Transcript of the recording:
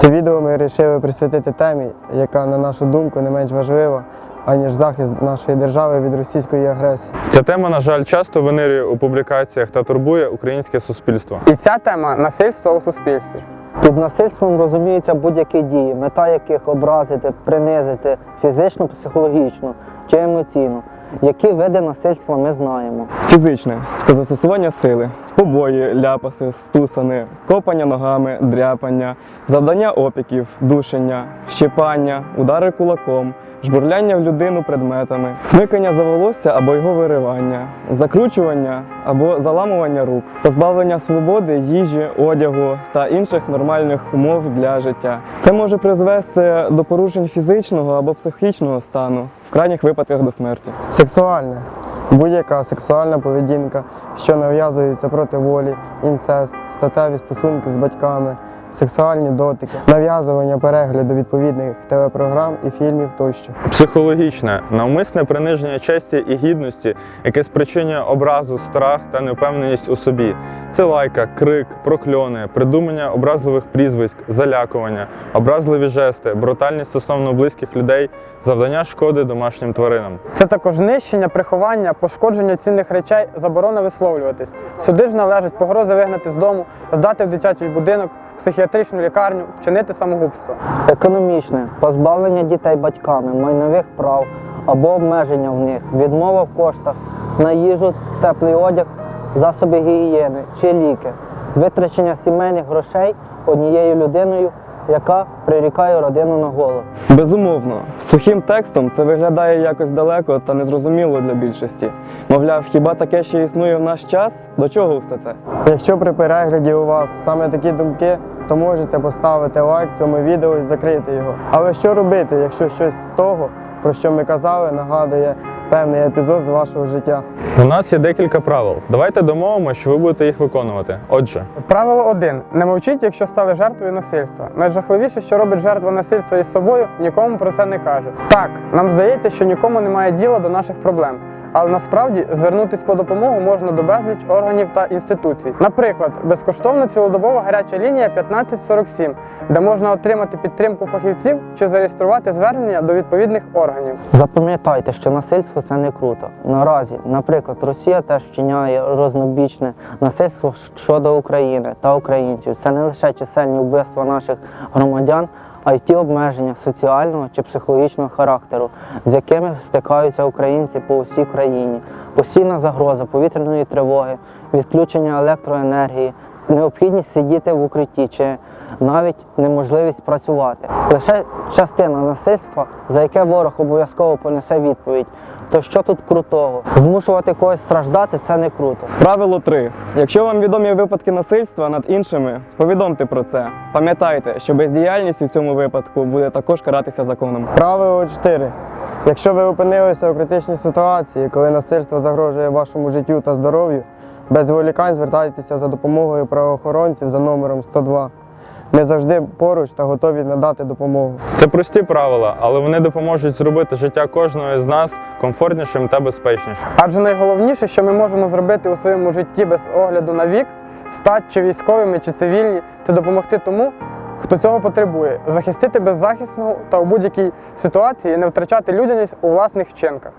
Це відео ми вирішили присвятити темі, яка, на нашу думку, не менш важлива, аніж захист нашої держави від російської агресії. Ця тема, на жаль, часто винирює у публікаціях та турбує українське суспільство. І ця тема насильство у суспільстві. Під насильством розуміються будь-які дії, мета яких образити, принизити фізично, психологічно чи емоційно. Які види насильства ми знаємо. Фізичне це застосування сили, побої, ляпаси, стусани, копання ногами, дряпання, завдання опіків, душення, щипання, удари кулаком, жбурляння в людину предметами, смикання за волосся або його виривання, закручування або заламування рук, позбавлення свободи, їжі, одягу та інших нормальних умов для життя. Це може призвести до порушень фізичного або психічного стану, в крайніх випадках до смерті. Сексуальне будь-яка сексуальна поведінка, що нав'язується проти волі, інцест, статеві стосунки з батьками, сексуальні дотики, нав'язування перегляду відповідних телепрограм і фільмів тощо. Психологічне навмисне приниження честі і гідності, яке спричинює образу, страх та невпевненість у собі. Це лайка, крик, прокльони, придумання образливих прізвиськ, залякування, образливі жести, брутальність стосовно близьких людей, завдання шкоди домашнім тваринам. Це також нищення, приховання, пошкодження цінних речей, заборона висловлюватись. Сюди ж належать погрози вигнати з дому, здати в дитячий будинок, психіатричну лікарню, вчинити самогубство. Економічне позбавлення дітей батьками майнових прав або обмеження в них, відмова в коштах на їжу, теплий одяг, засоби гігієни чи ліки, витрачення сімейних грошей однією людиною, яка прирікає родину на голод. Безумовно, сухим текстом це виглядає якось далеко та незрозуміло для більшості. Мовляв, хіба таке ще існує в наш час? До чого все це? Якщо при перегляді у вас саме такі думки, то можете поставити лайк цьому відео і закрити його. Але що робити, якщо щось з того, про що ми казали, нагадує певний епізод з вашого життя? У нас є декілька правил. Давайте домовимо, що ви будете їх виконувати. Отже, Правило 1. Не мовчіть, якщо стали жертвою насильства. Найжахливіше, що робить жертва насильства із собою, нікому про це не каже. Так, нам здається, що нікому немає діла до наших проблем. Але насправді звернутися по допомогу можна до безліч органів та інституцій. Наприклад, безкоштовна цілодобова гаряча лінія 1547, де можна отримати підтримку фахівців чи зареєструвати звернення до відповідних органів. Запам'ятайте, що насильство це не круто. Наразі, наприклад, Росія теж вчиняє рознобічне насильство щодо України та українців. Це не лише чисельні вбивства наших громадян, а й ті обмеження соціального чи психологічного характеру, з якими стикаються українці по усій країні. Постійна загроза повітряної тривоги, відключення електроенергії, необхідність сидіти в укритті чи навіть неможливість працювати. Лише частина насильства, за яке ворог обов'язково понесе відповідь. То що тут крутого? Змушувати когось страждати це не круто. Правило 3. Якщо вам відомі випадки насильства над іншими, повідомте про це. Пам'ятайте, що бездіяльність у цьому випадку буде також каратися законом. Правило 4. Якщо ви опинилися у критичній ситуації, коли насильство загрожує вашому життю та здоров'ю, без зволікань звертайтеся за допомогою правоохоронців за номером 102. Ми завжди поруч та готові надати допомогу. це прості правила, але вони допоможуть зробити життя кожного з нас комфортнішим та безпечнішим. Адже найголовніше, що ми можемо зробити у своєму житті без огляду на вік, стать чи військовими, чи цивільні, це допомогти тому, хто цього потребує, захистити беззахисного та у будь-якій ситуації не втрачати людяність у власних вчинках.